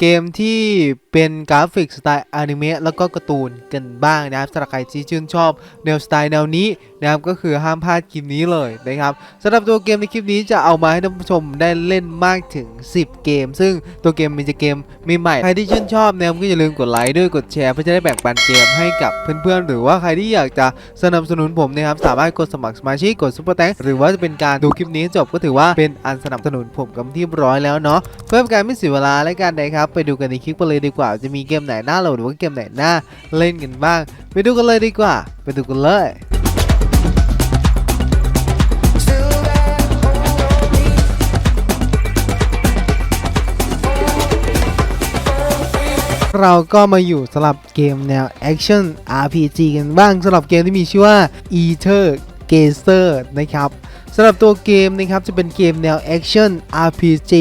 เกมที่เป็นกราฟิกสไตล์อนิเมะแล้วก็การ์ตูนกันบ้างนะครับสำหรับใครที่ชื่นชอบแนวสไตล์แนวนี้นะครับก็คือห้ามพลาดคลิปนี้เลยนะครับสำหรับตัวเกมในคลิปนี้จะเอามาให้ท่านผู้ชมได้เล่นมากถึง 10 เกม ซึ่งตัวเกมมันจะเกมใหม่ใครที่ชื่นชอบนะครับก็อย่าลืมกดไลค์ด้วยกดแชร์เพื่อจะได้แบ่งปันเกมให้กับเพื่อนๆ หรือว่าใครที่อยากจะสนับสนุนผมนะครับสามารถกดสมัครสมาชิกกดซุปเปอร์แตงหรือว่าจะเป็นการดูคลิปนี้จบก็ถือว่าเป็นอันสนับสนุนผมกันที่ร้อยแล้วเนาะเพื่อการไม่เสียเวลาและกันนะครับ ไปดูกันในคลิปกันเลยดีกว่า จะมีเกมไหนน่าโหลดหรือว่าเกมไหนน่าเล่นกันบ้าง ไปดูกันเลยดีกว่า ไปดูกันเลยเราก็มาอยู่สำหรับเกมแนว Action RPG กันบ้างสำหรับเกมที่มีชื่อว่า Ether Gazer นะครับสำหรับตัวเกมนะครับจะเป็นเกมแนว Action RPG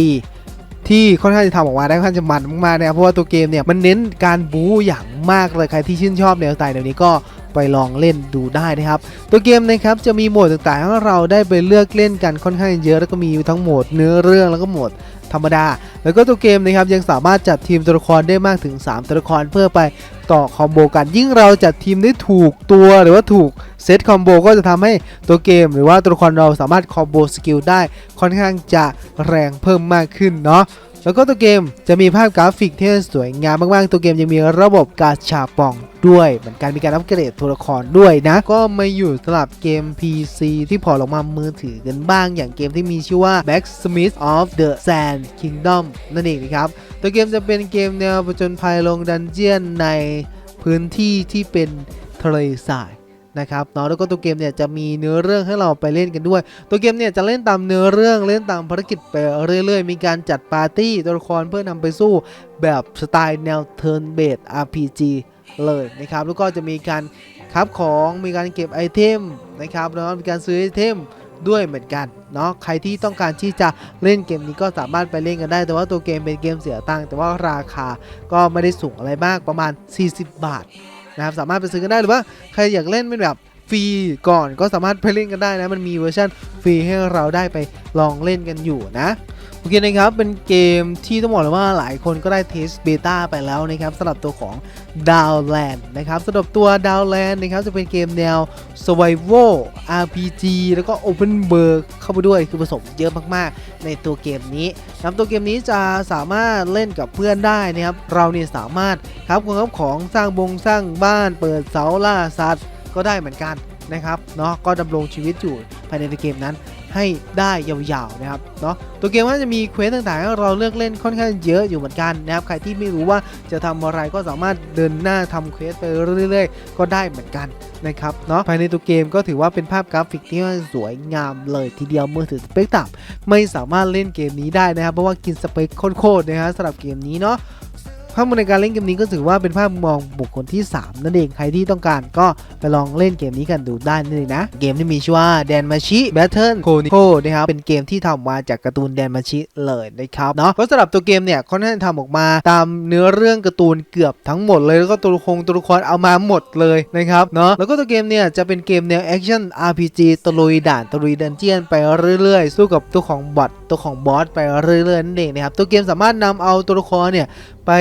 ที่ค่อนข้างจะทำออกมาได้ค่อนข้างจะมันมากๆนะครับเพราะว่าตัวเกมเนี่ยมันเน้นการบู๊อย่างมากเลยใครที่ชื่นชอบแนวสไตล์แนวนี้ก็ไปลองเล่นดูได้นะครับ ตัวเกมนะครับจะมีโหมดต่างๆให้เราได้ไปเลือกเล่นกันค่อนข้างเยอะแล้วก็มีทั้งโหมดเนื้อเรื่องแล้วก็โหมดธรรมดา แล้วก็ตัวเกมนะครับยังสามารถจัดทีมตัวละครได้มากถึง 3 ตัวละครเพื่อไปต่อคอมโบกันยิ่งเราจัดทีมได้ถูกตัวหรือว่าถูกเซตคอมโบก็จะทำให้ตัวเกม หรือว่าตัวละครเราสามารถคอมโบสกิลได้ค่อนข้างจะแรงเพิ่มมากขึ้นเนาะ แล้วก็ตัวเกมจะมีภาพกราฟิกที่สวยงามมากๆ ตัวเกมยังมีระบบกาชาปองด้วยเหมือนกันมีการอัปเกรดตัวละครด้วยนะ ก็มาอยู่สลับเกม PC ที่พอลงมามือถือกันบ้าง อย่างเกมที่มีชื่อว่า Blacksmith of the Sand Kingdom นั่นเองนะครับ ตัวเกมจะเป็นเกมแนวผจญภัยลงดันเจียนในพื้นที่ที่เป็นทะเลทราย นะครับเนาะแล้วก็ตัวเกมเนี่ยจะมีเนื้อเรื่องให้เราไปเล่นกันด้วย ตัวเกมเนี่ยจะเล่นตามเนื้อเรื่องเล่นตามภารกิจไปเรื่อยๆ มีการจัดปาร์ตี้ตัวละครเพื่อนำไปสู้แบบสไตล์แนว Turn Based RPG เลยนะครับแล้วก็จะมีการคราฟของมีการเก็บไอเทมนะครับแล้วก็มีการซื้อไอเทมด้วยเหมือนกันเนาะใครที่ต้องการที่จะเล่นเกมนี้ก็สามารถไปเล่นกันได้ แต่ว่าตัวเกมเป็นเกมเสียตังค์แต่ว่าราคาก็ไม่ได้สูงอะไรมากประมาณ 40 บาท นะครับสามารถไปซื้อกันได้หรือว่าใครอยากเล่นเป็นแบบ รีก่อนก็สามารถไปเล่นกันได้นะ มันมีเวอร์ชันฟรีให้เราได้ไปลองเล่นกันอยู่นะโอเคนะครับ เป็นเกมที่ต้องบอกเลยว่าหลายคนก็ได้เทสเบต้าไปแล้วนะครับสำหรับตัวของ Downland นะครับสำหรับตัว Downland นะครับจะเป็นเกมแนว Survival RPG แล้วก็ Open World เข้าไปด้วยคือผสมเยอะมากๆ ในตัวเกมนี้นะตัวเกมนี้จะสามารถเล่นกับเพื่อนได้นะครับ เราเนี่ยสามารถครับของครับของสร้างบงสร้างบ้านเปิดเสาล่าสัตว์ ก็ได้เหมือนกันนะครับเนาะก็ดำรงชีวิตอยู่ภายในเกมนั้นให้ได้ยาวๆนะครับเนาะตัวเกมก็จะมีเควสต่างๆให้เราเลือกเล่นค่อนข้างเยอะอยู่เหมือนกันนะครับใครที่ไม่รู้ว่าจะทำอะไรก็สามารถเดินหน้าทำเควสไปเรื่อยๆ ก็ได้เหมือนกันนะครับเนาะภายในตัวเกมก็ถือว่าเป็นภาพกราฟิกที่สวยงามเลยทีเดียวมือถือสเปกต่ำไม่สามารถเล่นเกมนี้ได้นะครับเพราะว่ากินสเปคโคตรๆนะฮะสำหรับเกมนี้เนาะ ภาพมุมในการเล่นเกมนี้ก็ถือว่าเป็นภาพมุมมองบุคคลที่ 3 นั่นเองใครที่ต้องการก็ไปลองเล่นเกมนี้กันดูได้นั่นเองนะ เกมที่มีชื่อว่าแดนมาชิแบทเทิลโคนิโคนะครับเป็นเกมที่ทำมาจากการ์ตูนแดนมาชิเลยนะครับเนาะก็สำหรับตัวเกมเนี่ยค่อนข้ทำออกมาตามเนื้อเรื่องการ์ตูนเกือบทั้งหมดเลยแล้วก็ตัวละครตัวละครเอามาหมดเลยนะครับเนาะแล้วก็ตัวเกมเนี่ยจะเป็นเกมแนวแอคชั่น RPG ตะลุยด่านตะลุยดันเจียนไปเรื่อยๆ สู้กับตัวของบอทตัวของบอสไปเรื่อยๆนั่นเองนะครับตัวเกมสามารถนำเอาตัวละครเนี่ยไป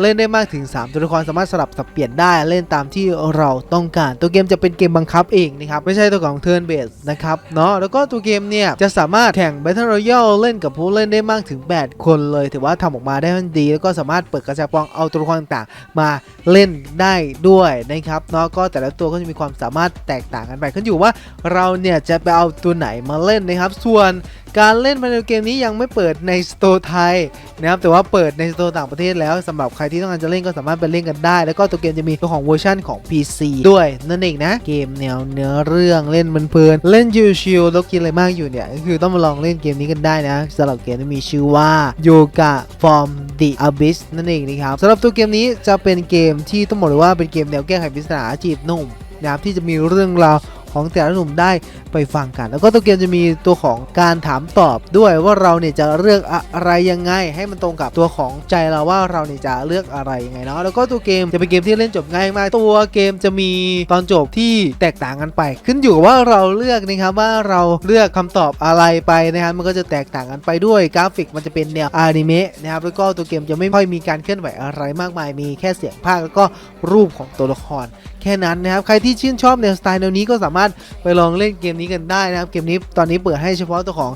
เล่นได้มากถึง 3 ตัวละครสามารถสลับสับเปลี่ยนได้เล่นตามที่เราต้องการ ตัวเกมจะเป็นเกมบังคับเองนะครับไม่ใช่ตัวของ Turn Based นะครับเนาะแล้วก็ตัวเกมเนี่ยจะสามารถแข่ง Battle Royale เล่นกับผู้เล่นได้มากถึง 8 คนเลย ถือว่าทำออกมาได้มันดี แล้วก็สามารถเปิดกระชับปองเอาตัวละครต่างๆมาเล่นได้ด้วยนะครับเนาะก็แต่ละตัวก็จะมีความสามารถแตกต่างกันไปขึ้นอยู่ว่าเราเนี่ยจะไปเอาตัวไหนมาเล่นนะครับ ส่วนการเล่นภาในเกมนี้ยังไม่เปิดในสโตร์ไทยนะครับแต่ว่าเปิดในสโตร์ต่างประเทศแล้วสำหรับรที่ต้องการจะเล่นก็สามารถไปเล่นกันได้ แล้วก็ตัวเกมจะมีตัวของเวอร์ชันของ PC ด้วยนั่นเองนะ เกมแนวเนื้อเรื่องเล่นมันเพลินเล่นชิวๆแล้วกินอะไรมากอยู่เนี่ยก็คือต้องมาลองเล่นเกมนี้กันได้นะสำหรับเกมที่มีชื่อว่า Yoga from the Abyss นั่นเองนะครับสำหรับตัวเกมนี้จะเป็นเกมที่ต้องบอกเลยว่าเป็นเกมแนวแก้ไขปริศนาจีบหนุ่มนะครับที่จะมีเรื่องราว ของแต่ละหนุ่มได้ไปฟังกัน แล้วก็ตัวเกมจะมีตัวของการถามตอบด้วยว่าเราเนี่ยจะเลือกอะไรยังไง ให้มันตรงกับตัวของใจเราว่าเราเนี่ยจะเลือกอะไรยังไงเนาะแล้วก็ตัวเกมจะเป็นเกมที่เล่นจบง่ายมากตัวเกมจะมีตอนจบที่แตกต่างกันไป ขึ้นอยู่กับว่าเราเลือกนะครับว่าเราเลือกคำตอบอะไรไปนะครับมันก็จะแตกต่างกันไปด้วยกราฟิกมันจะเป็นแนวอนิเมะนะครับแล้วก็ตัวเกมจะไม่ค่อยมีการเคลื่อนไหวอะไรมากมายมีแค่เสียงภาคแล้วก็รูปของตัวละคร แค่นั้นนะครับ ใครที่ชื่นชอบแนวสไตล์แนวนี้ก็สามารถไปลองเล่นเกมนี้กันได้นะครับ เกมนี้ตอนนี้เปิดให้เฉพาะตัวของ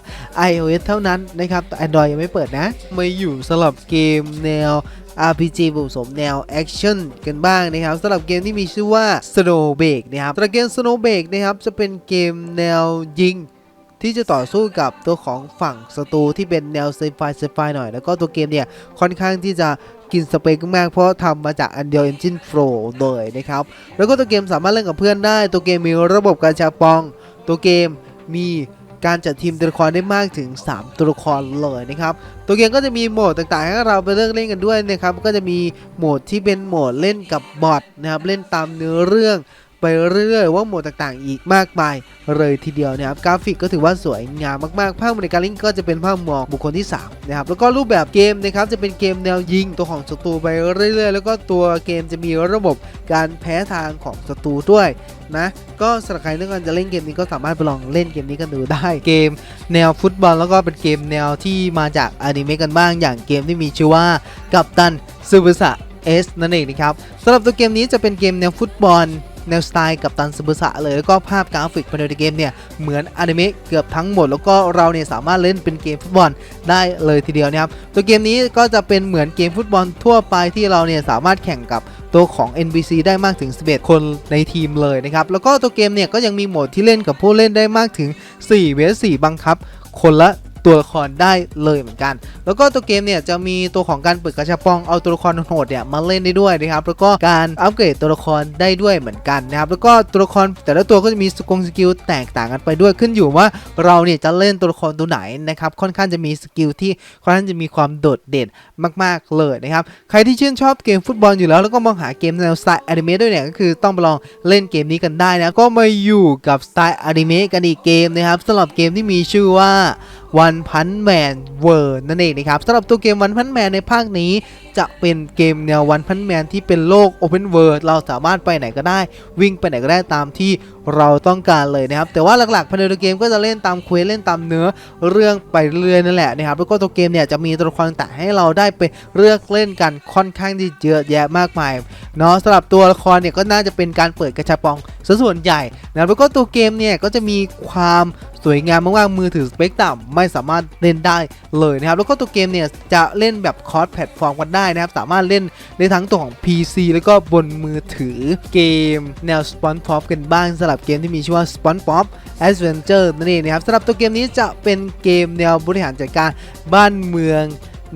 iOS เท่านั้นนะครับแต่ Android ยังไม่เปิดนะมาอยู่สำหรับเกมแนว RPG ผสมแนวแอคชั่นกันบ้างนะครับสำหรับเกมที่มีชื่อว่า Snowbake นะครับสำหรับเกม Snowbake นะครับจะเป็นเกมแนวยิงที่จะต่อสู้กับตัวของฝั่งศัตรูที่เป็นแนวไซไฟไซไฟหน่อย แล้วก็ตัวเกมเนี่ยค่อนข้างที่จะ กินสเปคมากเพราะทำมาจาก Unreal Engine 4เลยนะครับ แล้วก็ตัวเกมสามารถเล่นกับเพื่อนได้ ตัวเกมมีระบบการชาปอง ตัวเกมมีการจัดทีมตัวละครได้มากถึง 3 ตัวละครเลยนะครับ ตัวเกมก็จะมีโหมดต่างๆ ให้เราไปเลือกเล่นกันด้วยนะครับ ก็จะมีโหมดที่เป็นโหมดเล่นกับบอทนะครับ เล่นตามเนื้อเรื่อง ไปเรื่อยๆว่าโหมดต่างๆ อีกมากมาย เลยทีเดียวนะครับกราฟิกก็ถือว่าสวยงามมากๆภาพในการล่นก็จะเป็นภาพมองบุคคลที่3นะครับแล้วก็รูปแบบเกมนะครับจะเป็นเกมแนวยิงตัวของศัตรูไปเรื่อยๆ แล้วก็ตัวเกมจะมีระบบการแพ้ทางของศัตรูด้วยนะก็สำหรับใครที่ต้องการจะเล่นเกมนี้ก็สามารถไปลองเล่นเกมนี้กันดูได้เกม แนวฟุตบอลแล้วก็เป็นเกมแนวที่มาจากอนิเมะกันบ้าง อย่างเกมที่มีชื่อว่ากัปตันซูบุสะเอสนั่นเองนะครับสำหรับตัวเกมนี้จะเป็นเกมแนวฟุตบอล แนวสไตล์กับตันซูบุสะเลยแล้วก็ภาพกราฟิกภายในเกมเนี่ยเหมือนอนิเมะเกือบทั้งหมด แล้วก็เราเนี่ยสามารถเล่นเป็นเกมฟุตบอลได้เลยทีเดียวนะครับตัวเกมนี้ก็จะเป็นเหมือนเกมฟุตบอลทั่วไปที่เราเนี่ยสามารถแข่งกับตัวของ NPC ได้มากถึง 11 คนในทีมเลยนะครับแล้วก็ตัวเกมเนี่ยก็ยังมีโหมดที่เล่นกับผู้เล่นได้มากถึง4 vs 4บังคับ คนละตัวละครได้เลยเหมือนกัน แล้วก็ตัวเกมเนี่ยจะมีตัวของการเปิดกระชับปองเอาตัวละครโหดเนี่ยมาเล่นได้ด้วยนะครับแล้วก็การอัปเกรดตัวละครได้ด้วยเหมือนกันนะครับแล้วก็ตัวละครแต่ละตัวก็จะมีสกงสกิลแตกต่างกันไปด้วยขึ้นอยู่ว่าเราเนี่ยจะเล่นตัวละครตัวไหนนะครับค่อนข้างจะมีสกิลที่ค่อนข้างจะมีความโดดเด่นมาก ๆ เลยนะครับใครที่ชื่นชอบเกมฟุตบอลอยู่แล้วแล้วก็มองหาเกมแนวสไตล์อนิเมะด้วยเนี่ยก็คือต้องไปลองเล่นเกมนี้กันได้นะก็มาอยู่กับสไตล์อนิเมะกันอีกเกมนะครับสำหรับเกมที่มีชื่อว่า One Punch Man World นั่นเองนะครับสำหรับตัวเกม One Punch Man ในภาคนี้ จะเป็นเกมแนว One Punch Man ที่เป็นโลก Open World เราสามารถไปไหนก็ได้ วิ่งไปไหนก็ได้ตามที่เราต้องการเลยนะครับ แต่ว่าหลักๆภายในตัวเกมก็จะเล่นตามเควสเล่นตามเนื้อเรื่องไปเรื่อยนั่นแหละนะครับแล้วก็ตัวเกมเนี่ยจะมีตัวละครต่างให้เราได้ไปเลือกเล่นกันค่อนข้างที่เยอะแยะมากมายเนาะสำหรับตัวละครเนี่ยก็น่าจะเป็นการเปิดกระชับปองส่วนใหญ่นะแล้วก็ตัวเกมเนี่ยก็จะมีความ สวยงามมากๆมือถือสเปคต่ำไม่สามารถเล่นได้เลยนะครับแล้วก็ตัวเกมเนี่ยจะเล่นแบบคอร์สแพลตฟอร์มกันได้นะครับสามารถเล่นได้ทั้งตัวของ PC แล้วก็บนมือถือเกมแนว SpongeBob กันบ้างสำหรับเกมที่มีชื่อว่า SpongeBob Adventure นั่นเองนะครับสำหรับตัวเกมนี้จะเป็นเกมแนวบริหารจัดการบ้านเมือง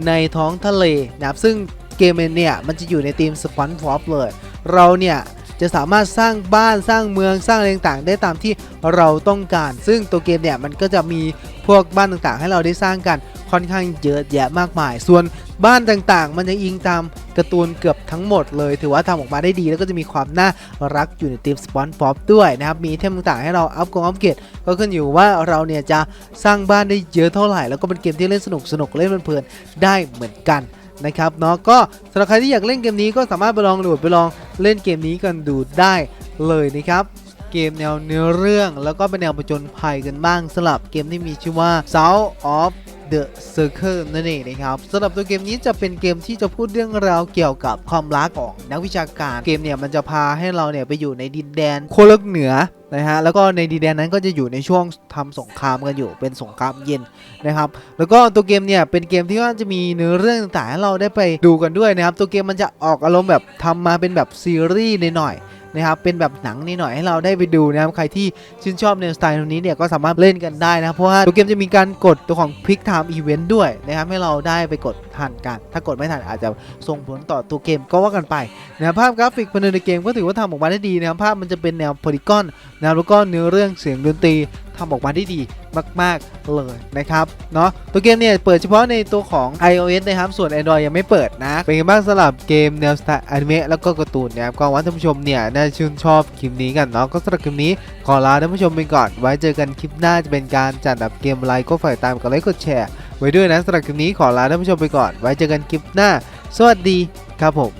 ในท้องทะเลนะครับซึ่งเกมเนี่ยมันจะอยู่ในทีม SpongeBob เลยเราเนี่ย จะสามารถสร้างบ้านสร้างเมืองสร้างอะไรต่างๆ ได้ตามที่เราต้องการ ซึ่งตัวเกมเนี่ยมันก็จะมีพวกบ้านต่างๆ ให้เราได้สร้างกันค่อนข้างเยอะแยะมากมาย ส่วนบ้านต่างๆ มันจะอิงตามการ์ตูนเกือบทั้งหมดเลย ถือว่าทำออกมาได้ดีแล้วก็จะมีความน่ารักอยู่ในทีมสปอนฟอปด้วยนะครับ มีเทมต่างๆ ให้เราอัพกองอัพเกรดก็ขึ้นอยู่ว่าเราเนี่ยจะสร้างบ้านได้เยอะเท่าไหร่ แล้วก็เป็นเกมที่เล่นสนุกสนุกเล่นเพลินๆได้เหมือนกัน นะครับเนาะก็สำหรับใครที่อยากเล่นเกมนี้ก็สามารถไปลองโหลดไปลองเล่นเกมนี้กันดูได้เลยนะครับเกมแนวเนื้อเรื่อง แล้วก็เป็นแนวผจญภัยกันบ้างสลับเกมที่มีชื่อว่า South of The Circle นั่นเองนะครับสำหรับตัวเกมนี้จะเป็นเกมที่จะพูดเรื่องราวเกี่ยวกับความรักของนักวิชาการเกมเนี่ยมันจะพาให้เราเนี่ยไปอยู่ในดินแดนโคโลกเหนือนะฮะแล้วก็ในดินแดนนั้นก็จะอยู่ในช่วงทำสงครามกันอยู่เป็นสงครามเย็นนะครับ แล้วก็ตัวเกมเนี่ยเป็นเกมที่ว่าจะมีเนื้อเรื่องต่างๆให้เราได้ไปดูกันด้วยนะครับ ตัวเกมมันจะออกอารมณ์แบบทำมาเป็นแบบซีรีส์หน่อยๆ นะครับเป็นแบบหนังนิดหน่อยให้เราได้ไปดูนะครับใครที่ชื่นชอบในวสไตล์นี้เนี่ยก็สามารถเล่นกันได้นะครับเพราะว่าตัวเกมจะมีการกดตัวของ Quick Time Event ด้วยนะครับให้เราได้ไปกดทันกัน ถ้ากดไม่ทันอาจจะส่งผลต่อตัวเกมก็ว่ากันไปนะครับภาพกราฟิกภายในเกมก็ถือว่าทำออกมาได้ดีนะครับภาพมันจะเป็นแนวโพลีกอนนะแล้วก็เนื้อเรื่องเสียงดนตรีทำออกมาได้ดีมาก ๆ เลยนะครับเนาะตัวเกมเนี่ยเปิดเฉพาะในตัวของ iOS นะครับ ส่วน Android ยังไม่เปิดนะ เป็นไงบ้างสำหรับเกมแนวสไตล์อนิเมะแล้วก็การ์ตูนนะครับก็วังว่าท่านผู้ชมเนี่ย่าชื่นชอบคลิปนี้กันเนาะก็สำหรับคลิปนี้ขอลาท่านผู้ชมไปก่อน ไว้เจอกันคลิปหน้าจะเป็นการจัดอันดับเกมอะไรก็ฝากตามกดไลค์กดแชร์ไว้ด้วยนะสำหรับคลิปนี้ขอลาท่านผู้ชมไปก่อน ไว้เจอกันคลิปหน้า สวัสดีครับผม